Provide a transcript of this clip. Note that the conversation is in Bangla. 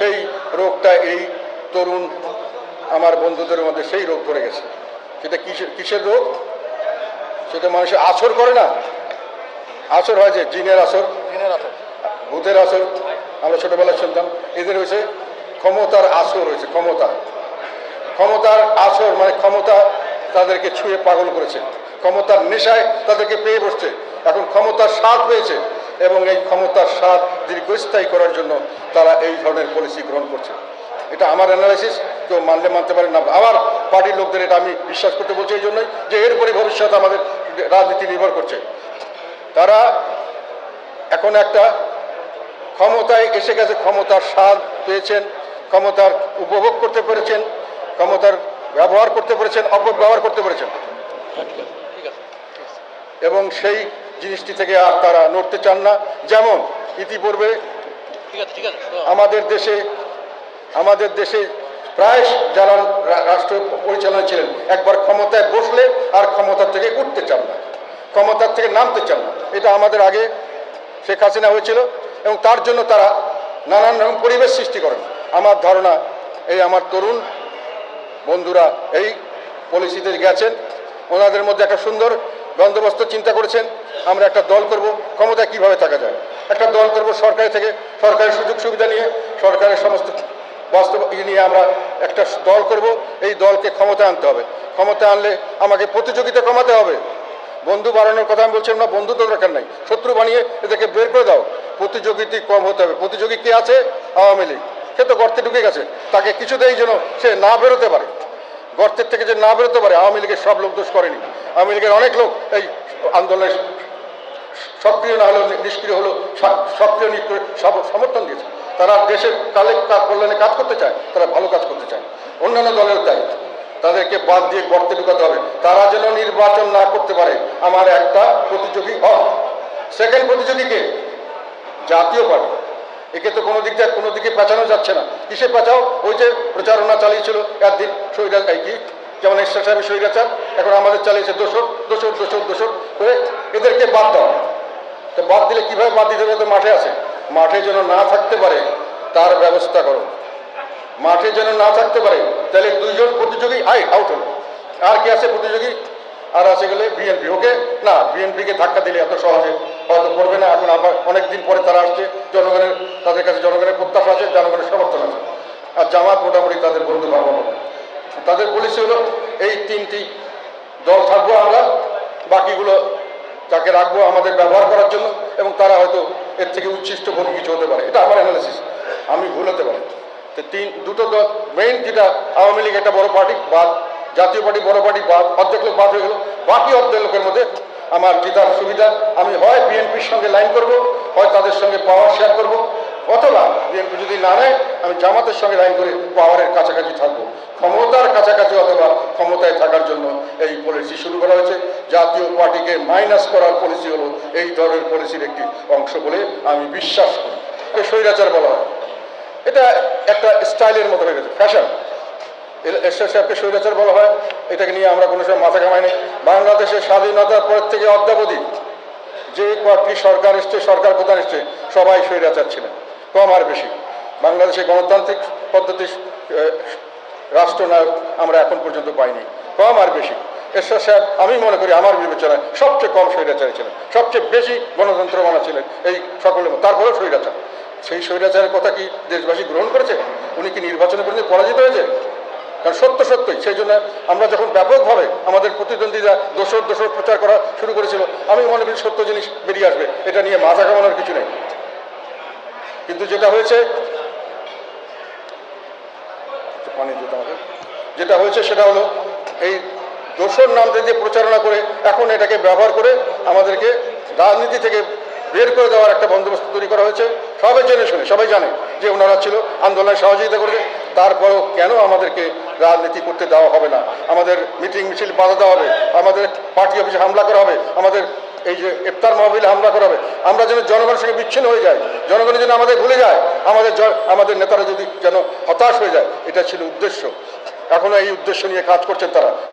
সেই রোগটা এই তরুণ আমার বন্ধুদের মধ্যে সেই রোগ ধরে গেছে। সেটা কিসের কিসের রোগ? সেটা মানুষের আসর করে না? আসর হয় যে জিনের আসর। ভূতের আসর। আমরা ছোটোবেলায় শুনতাম। এদের হয়েছে ক্ষমতার আসর হয়েছে ক্ষমতা। ক্ষমতার আসর মানে ক্ষমতা তাদেরকে ছুঁয়ে পাগল করেছে। ক্ষমতার নেশায় তাদেরকে পেয়ে বসছে। এখন ক্ষমতার স্বাদ পেয়েছে এবং এই ক্ষমতার স্বাদ দীর্ঘস্থায়ী করার জন্য তারা এই ধরনের পলিসি গ্রহণ করছে। এটা আমার অ্যানালাইসিস কেউ মানলে মানতে পারে না। আমার পার্টির লোকদের এটা আমি বিশ্বাস করতে বলছি এই জন্যই যে এরপরে ভবিষ্যৎ আমাদের রাজনীতি নির্ভর করছে। তারা এখন একটা ক্ষমতায় এসে গেছে ক্ষমতার স্বাদ পেয়েছেন ক্ষমতার উপভোগ করতে পেরেছেন ক্ষমতার ব্যবহার করতে পেরেছেন অপব্যবহার করতে পেরেছেন। এবং সেই জিনিসটি থেকে আর তারা নড়তে চান না। যেমন ইতিপূর্বে আমাদের দেশে আমাদের দেশে প্রায় যারা রাষ্ট্র পরিচালনা ছিলেন একবার ক্ষমতায় বসলে আর ক্ষমতার থেকে উঠতে চান না। ক্ষমতার থেকে নামতে চান না। এটা আমাদের আগে শেখ হাসিনা হয়েছিল এবং তার জন্য তারা নানান রকম পরিবেশ সৃষ্টি করেন। আমার ধারণা এই আমার তরুণ বন্ধুরা এই পলিসিতে গেছেন। ওনাদের মধ্যে একটা সুন্দর বন্দোবস্ত চিন্তা করেছেন। আমরা একটা দল করব, ক্ষমতায় কীভাবে থাকা যায়? একটা দল করব সরকারি থেকে সরকারের সুযোগ সুবিধা নিয়ে, সরকারের সমস্ত বাস্তব ই নিয়ে আমরা একটা দল করব, এই দলকে ক্ষমতা আনতে হবে। ক্ষমতা আনলে আমাকে প্রতিযোগিতা কমাতে হবে। বন্ধু বাড়ানোর কথা আমি বলছিলাম না বন্ধু তো দরকার নাই। শত্রু বানিয়ে এদেরকে বের করে দাও। প্রতিযোগিতা কম হতে হবে। প্রতিযোগী কে আছে? আওয়ামী লীগ। সে তো গর্তে ঢুকে গেছে। তাকে কিছুতেই যেন সে না বেরোতে পারে। গর্তের থেকে যে না বেরোতে পারে, আওয়ামী লীগের সব লোক দোষ করেনি। আওয়ামী লীগের অনেক লোক এই আন্দোলনে সক্রিয় না হলেও নিষ্ক্রিয় হলো সক্রিয় নিষ্ক্রিয় সমর্থন দিয়েছে। তারা দেশের কালে কল্যাণে কাজ করতে চায়, তারা ভালো কাজ করতে চায়। অন্যান্য দলের দায়িত্ব, তাদেরকে বাদ দিয়ে গর্তে ঢুকাতে হবে। তারা যেন নির্বাচন না করতে পারে, আমার একটা প্রতিযোগী হয় সেকেন্ড প্রতিযোগীকে জাতীয় পার্টি। একে তো কোনো দিক দিয়ে কোনো দিকে পেঁচানো যাচ্ছে না। কিসে পেঁচাও? ওই যে প্রচারণা চালিয়েছিল একদিন এই কি? যেমন ঈশ্বর সাহেব সৈরাচার এখন আমাদের চালিয়েছে দোষর দোষর দোষর দোষর করে এদেরকে বাদ দাও। তো বাদ দিলে কীভাবে বাদ দিতে হবে তো মাঠে আছে। মাঠে যেন না থাকতে পারে, তার ব্যবস্থা করো। মাঠে যেন না থাকতে পারে, তাহলে দুইজন প্রতিযোগী আই আউট হলো। আর কি আছে প্রতিযোগী? আর আছে গেলে বিএনপি ওকে? না বিএনপিকে ধাক্কা দিলে এত সহজে হয়তো করবে না। এখন আবার অনেকদিন পরে তারা আসছে, জনগণের, তাদের কাছে জনগণের প্রত্যাশা আছে, জনগণের সমর্থন আছে। আর জামাত মোটামুটি তাদের বন্ধু ভাবো তাদের পলিসি হলো, এই তিনটি দল থাকব আমরা তাকে রাখব আমাদের ব্যবহার করার জন্য এবং তারা হয়তো এর থেকে উচ্ছিষ্ট কোনো কিছু হতে পারে। এটা আমার অ্যানালিসিস আমি ভুল হতে পারি। তো তিন, দুটো দল মেইন যেটা আওয়ামী লীগ একটা বড় পার্টি বাদ, জাতীয় পার্টি বড় পার্টি বাদ, অর্ধেক লোক বাদ হয়ে গেল। বাকি অর্ধেক লোকের মধ্যে আমার জেতার সুবিধা, আমি হয় বিএনপির সঙ্গে লাইন করব, হয় তাদের সঙ্গে পাওয়ার শেয়ার করব, অথবা বিএনপি যদি না নেয়, আমি জামাতের সঙ্গে লাইন করে পাওয়ারের কাছাকাছি থাকব। ক্ষমতার কাছাকাছি অথবা ক্ষমতায় এই পলিসি শুরু করা হয়েছে। জাতীয় পার্টিকে মাইনাস করার পলিসি হলো এই ধরনের পলিসির একটি অংশ বলে আমি বিশ্বাস করি। একে স্বৈরাচার বলা হয়। এটা একটা স্টাইলের মতো হয়ে গেছে ফ্যাশন সাহেবকে স্বৈরাচার বলা হয়। এটাকে নিয়ে আমরা কোনো সময় মাথা ঘামাই নেই। বাংলাদেশের স্বাধীনতার পর থেকে অদ্যাবধি যে পার্টি সরকার এসছে, সরকার প্রধান এসছে, সবাই স্বৈরাচার ছিলেন, কম আর বেশি। বাংলাদেশে গণতান্ত্রিক পদ্ধতি রাষ্ট্রনায়ক আমরা এখন পর্যন্ত পাইনি। কম আর বেশি। এরশাদ সাহেব, আমি মনে করি আমার বিবেচনায় সবচেয়ে কম স্বৈরাচারী ছিলেন, সবচেয়ে বেশি গণতন্ত্র মানা ছিলেন এই সকলের। তারপরেও স্বৈরাচার। সেই স্বৈরাচারের কথা কি দেশবাসী গ্রহণ করেছে? উনি কি নির্বাচনে পর্যন্ত পরাজিত হয়েছে? কারণ সত্য সত্যই, সেই জন্য আমরা যখন ব্যাপকভাবে আমাদের প্রতিদ্বন্দ্বীরা দোষর দোষর প্রচার করা শুরু করেছিল, আমি মনে করি সত্য জিনিস বেরিয়ে আসবে। এটা নিয়ে মাথা কামানোর কিছু নেই। কিন্তু যেটা হয়েছে যেটা হয়েছে সেটা হলো এই দোষর নামতে দিয়ে প্রচারণা করে এখন এটাকে ব্যবহার করে আমাদেরকে রাজনীতি থেকে বের করে দেওয়ার একটা বন্দোবস্ত তৈরি করা হয়েছে। সবাই জেনে শুনে, সবাই জানে যে ওনারা ছিল আন্দোলনে সহযোগিতা করেছে তারপরেও কেন আমাদেরকে রাজনীতি করতে দেওয়া হবে না? আমাদের মিটিং মিছিল বাধা দেওয়া হবে, আমাদের পার্টি অফিসে হামলা করা হবে, আমাদের এই যে ইফতার মহবিলে হামলা করা হবে। আমরা যেন জনগণের সঙ্গে বিচ্ছিন্ন হয়ে যাই, জনগণের যেন আমাদের ভুলে যায়, আমাদের আমাদের নেতারা যদি যেন হতাশ হয়ে যায়, এটা ছিল উদ্দেশ্য। এখনও এই উদ্দেশ্য নিয়ে কাজ করছেন তারা।